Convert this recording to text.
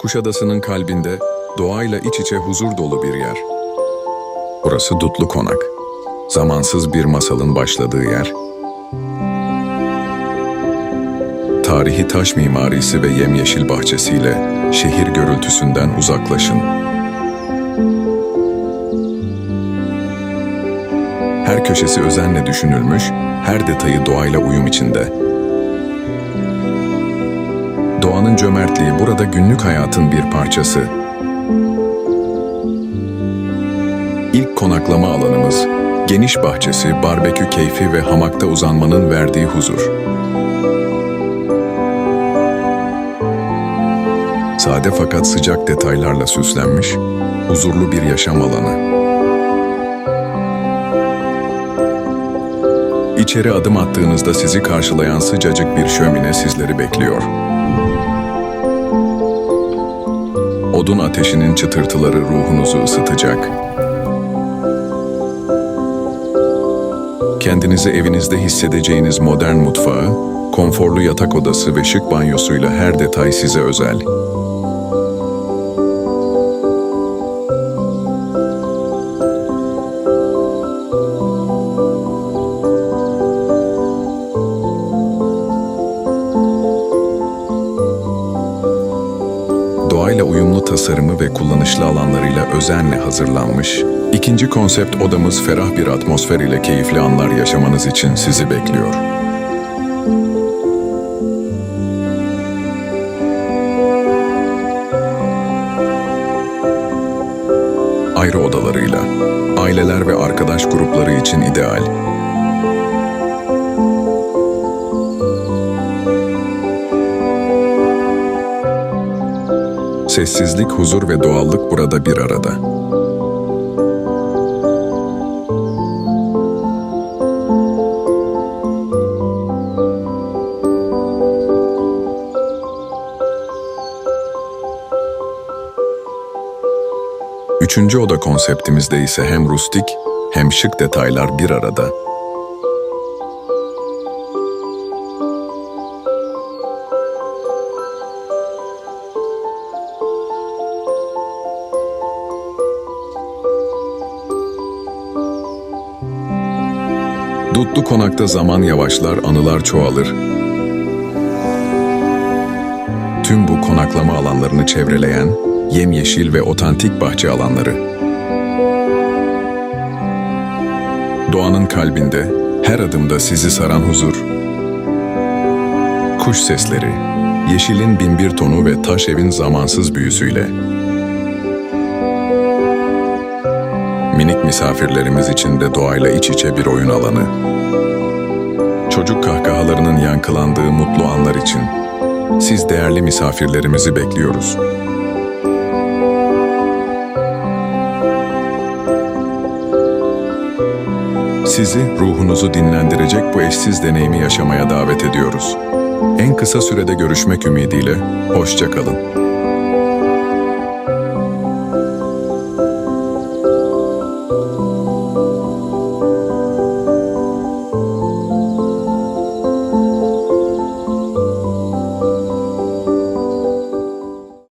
Kuşadası'nın kalbinde doğayla iç içe huzur dolu bir yer. Burası Dutlu Konak. Zamansız bir masalın başladığı yer. Tarihi taş mimarisi ve yemyeşil bahçesiyle şehir gürültüsünden uzaklaşın. Her köşesi özenle düşünülmüş, her detayı doğayla uyum içinde. Doğanın cömertliği burada günlük hayatın bir parçası. İlk konaklama alanımız, geniş bahçesi, barbekü keyfi ve hamakta uzanmanın verdiği huzur. Sade fakat sıcak detaylarla süslenmiş, huzurlu bir yaşam alanı. İçeri adım attığınızda sizi karşılayan sıcacık bir şömine sizleri bekliyor. Odun ateşinin çıtırtıları ruhunuzu ısıtacak. Kendinizi evinizde hissedeceğiniz modern mutfağı, konforlu yatak odası ve şık banyosuyla her detay size özel. Uyumlu tasarımı ve kullanışlı alanlarıyla özenle hazırlanmış, ikinci konsept odamız ferah bir atmosfer ile keyifli anlar yaşamanız için sizi bekliyor. Ayrı odalarıyla, aileler ve arkadaş grupları için ideal. Sessizlik, huzur ve doğallık burada bir arada. Üçüncü oda konseptimizde ise hem rustik hem şık detaylar bir arada. Dutlu konakta zaman yavaşlar, anılar çoğalır. Tüm bu konaklama alanlarını çevreleyen yemyeşil ve otantik bahçe alanları. Doğanın kalbinde, her adımda sizi saran huzur. Kuş sesleri, yeşilin binbir tonu ve taş evin zamansız büyüsüyle. Minik misafirlerimiz için de doğayla iç içe bir oyun alanı. Çocuk kahkahalarının yankılandığı mutlu anlar için siz değerli misafirlerimizi bekliyoruz. Sizi ruhunuzu dinlendirecek bu eşsiz deneyimi yaşamaya davet ediyoruz. En kısa sürede görüşmek ümidiyle, hoşça kalın.